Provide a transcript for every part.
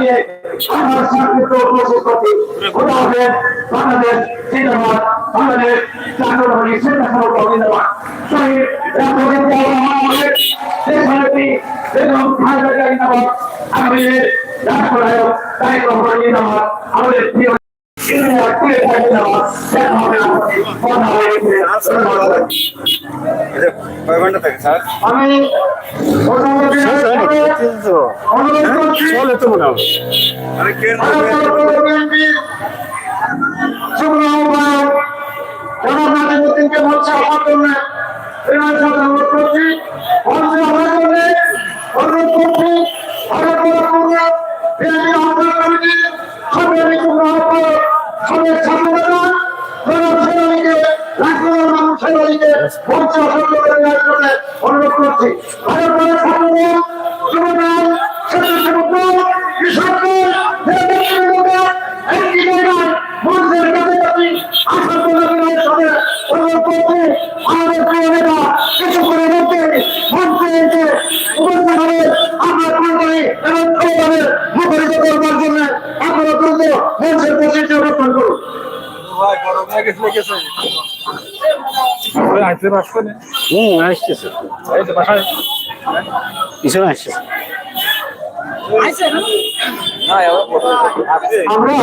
জানিয়ে আমার সংক্ষিপ্ত উপস্থিত খোদা হাফেজ বাংলাদেশ জিন্দাবাদ বাংলাদেশ জাতীয়তাবাদী আমাদের প্রিয় আমি মঞ্চে আহ্বান করলে অনুরোধ করছি অনুরোধ করছি দ্রুত মঞ্চের প্রতিষ্ঠা অবস্থান করুন আসতে পারছে না হুম আসতেছে। তো বাসায়। পিছনে আসছে। আমরা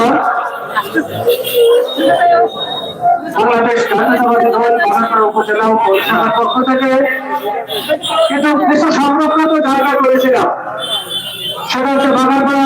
বাংলাদেশ জাতীয়তাবাদী দল বাগানপাড়া উপজেলা পরিষদের পক্ষ থেকে কিন্তু কিছু সংরক্ষিত জায়গা করেছিলাম। সেটা হচ্ছে বাগানপাড়া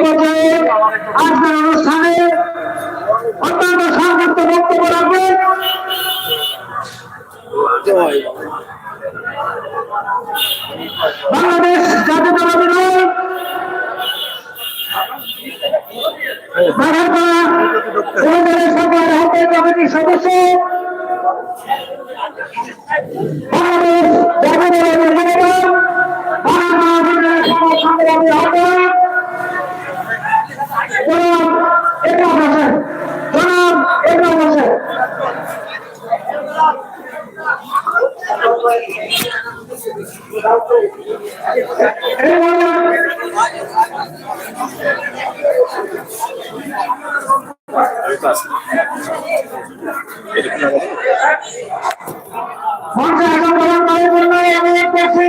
পর্যায়ে আজকের অনুষ্ঠানে অত্যন্ত বাংলাদেশ জাতীয়তাবাদী দল কমিটির সদস্য বাংলাদেশ জাতীয়তাবাদী সংগ্রামী আহ্বায়ক জনাব একরাম হোসেন জনাব একরাম হোসেন মঞ্চে গ্রহণ করার জন্য অনুরোধ করছি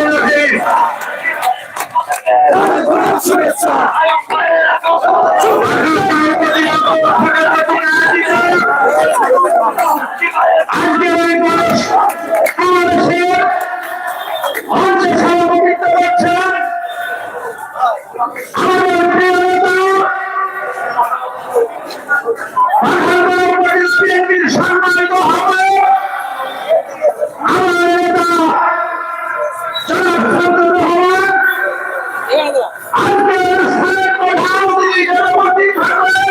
বিসমিল্লাহির সম্মানিত আহ্বায়ক আমাদের নেতা আজকের অনুষ্ঠানের প্রধান অতিথি জনপতি থাকবেন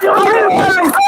Thank you.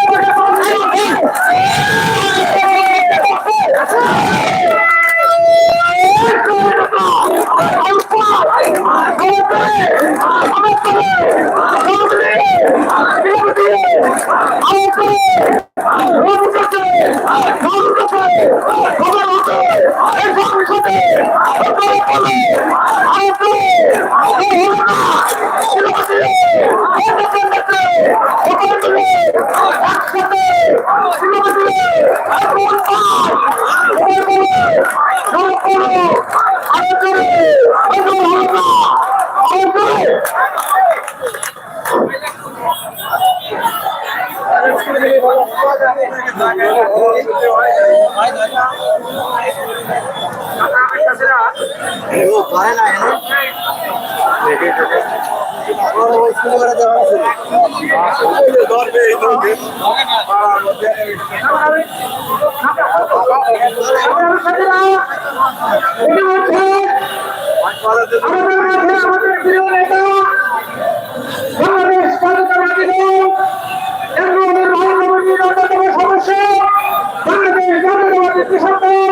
পারে না আমাদের মাঝে আমাদের প্রিয় নেতা বাংলাদেশ স্বাধীনতাবাদী দল এরকমের মহানগরী অন্যতম সদস্য বাংলাদেশ জাতীয়তাবাদী কৃষক দল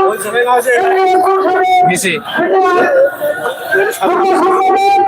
সংসদের সম্পাদক